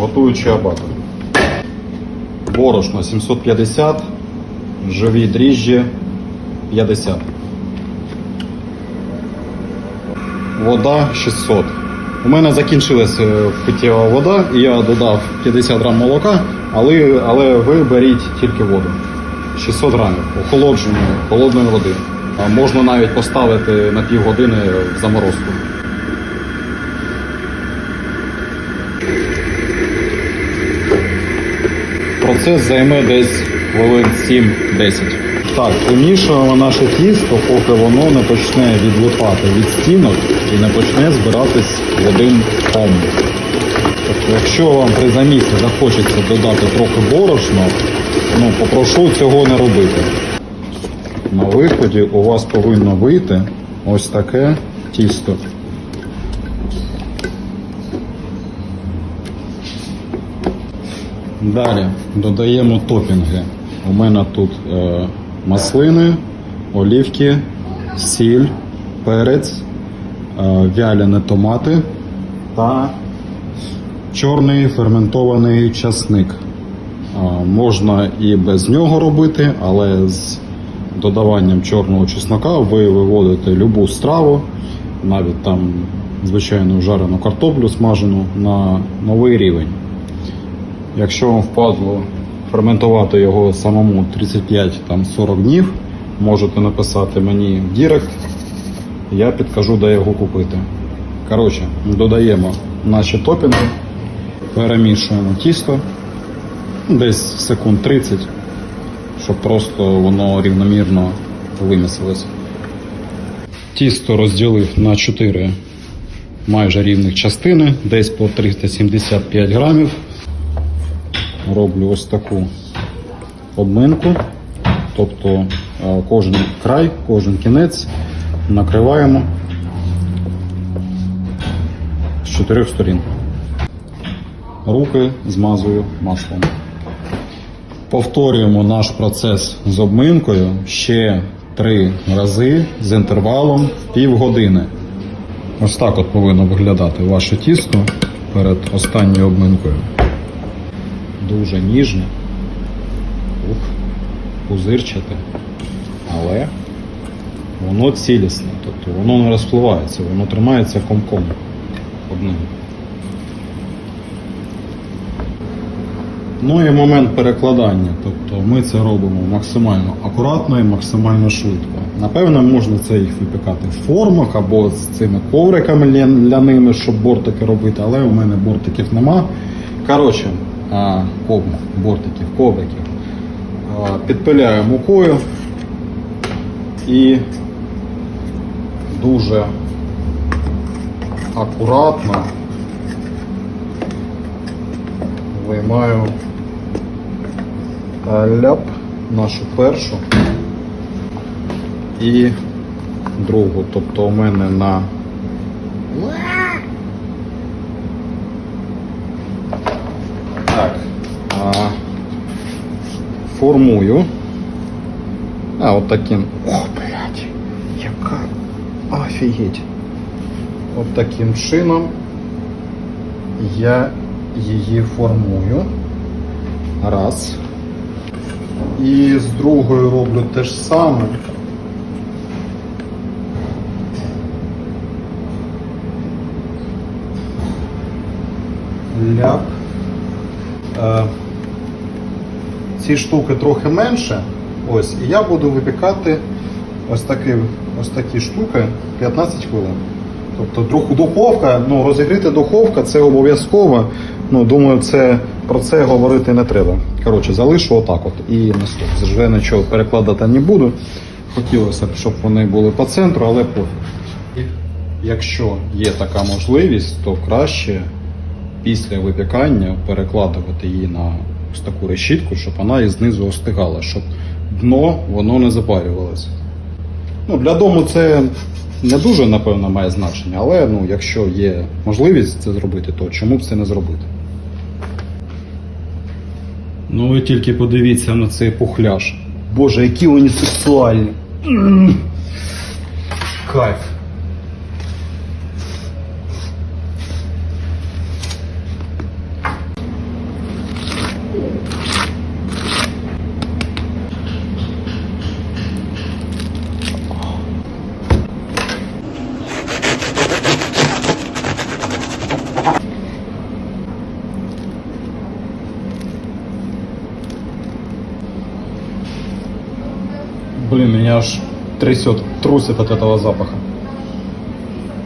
готуючий абатор. Борошно 750, живі дріжджі 50. Вода 600. У мене закінчилася е, питєва вода, і я додав 50 грам молока, але, але ви беріть тільки воду. 600 грамів охолодженої, холодної води. Можна навіть поставити на півгодини в заморозку. Процес займе десь хвилин 7-10. Так, помішуємо наше тісто, поки воно не почне відлипати від стінок і не почне збиратись в один ком. Тобто, якщо вам при замісі захочеться додати трохи борошна, ну попрошу цього не робити. На виході у вас повинно вийти ось таке тісто. Далі додаємо топінги. У мене тут е, маслини, олівки, сіль, перець, е, вялені томати та чорний ферментований часник. Е, можна і без нього робити, але з додаванням чорного чеснока ви виводите любу страву, навіть там звичайну жарену картоплю смажену на новий рівень. Якщо вам впадло ферментувати його самому 35-40 днів, можете написати мені в Дірект, я підкажу, де його купити. Коротше, додаємо наші топінги, перемішуємо тісто десь секунд 30, щоб просто воно рівномірно вимісилось. Тісто розділив на 4 майже рівних частини, десь по 375 грамів роблю ось таку обминку. Тобто е, кожен край, кожен кінець накриваємо з чотирьох сторін. Руки змазую маслом. Повторюємо наш процес з обминкою ще три рази з інтервалом в півгодини. Ось так от повинно виглядати ваше тісто перед останньою обминкою дуже ніжне, ух, пузирчате, але воно цілісне, тобто воно не розпливається, воно тримається комком одним. Ну і момент перекладання. Тобто ми це робимо максимально акуратно і максимально швидко. Напевно, можна це їх випікати в формах або з цими ковриками ля- ляними, щоб бортики робити, але у мене бортиків нема. Коротше, а, коб, бортиків, ковриків. Підпиляю мукою і дуже акуратно виймаю ляп нашу першу і другу. Тобто у мене на Так. А, формую. А, от таким. О, блядь, яка офігеть. От таким чином я її формую. Раз. І з другою роблю те ж саме. Ляп. Е, ці штуки трохи менше. Ось, і я буду випікати ось такі, ось такі штуки 15 хвилин. Тобто духовка, ну розігріти духовка це обов'язково. Ну, думаю, це про це говорити не треба. Коротше, залишу отак от і несу. Вже нічого перекладати не буду. Хотілося б, щоб вони були по центру, але пофіг. Якщо є така можливість, то краще після випікання перекладувати її на ось таку решітку, щоб вона і знизу остигала, щоб дно воно не запарювалося. Ну, для дому це не дуже, напевно, має значення, але ну, якщо є можливість це зробити, то чому б це не зробити? Ну ви тільки подивіться на цей пухляж. Боже, які вони сексуальні. Кайф. Блин, меня аж трясет, трусит от этого запаха.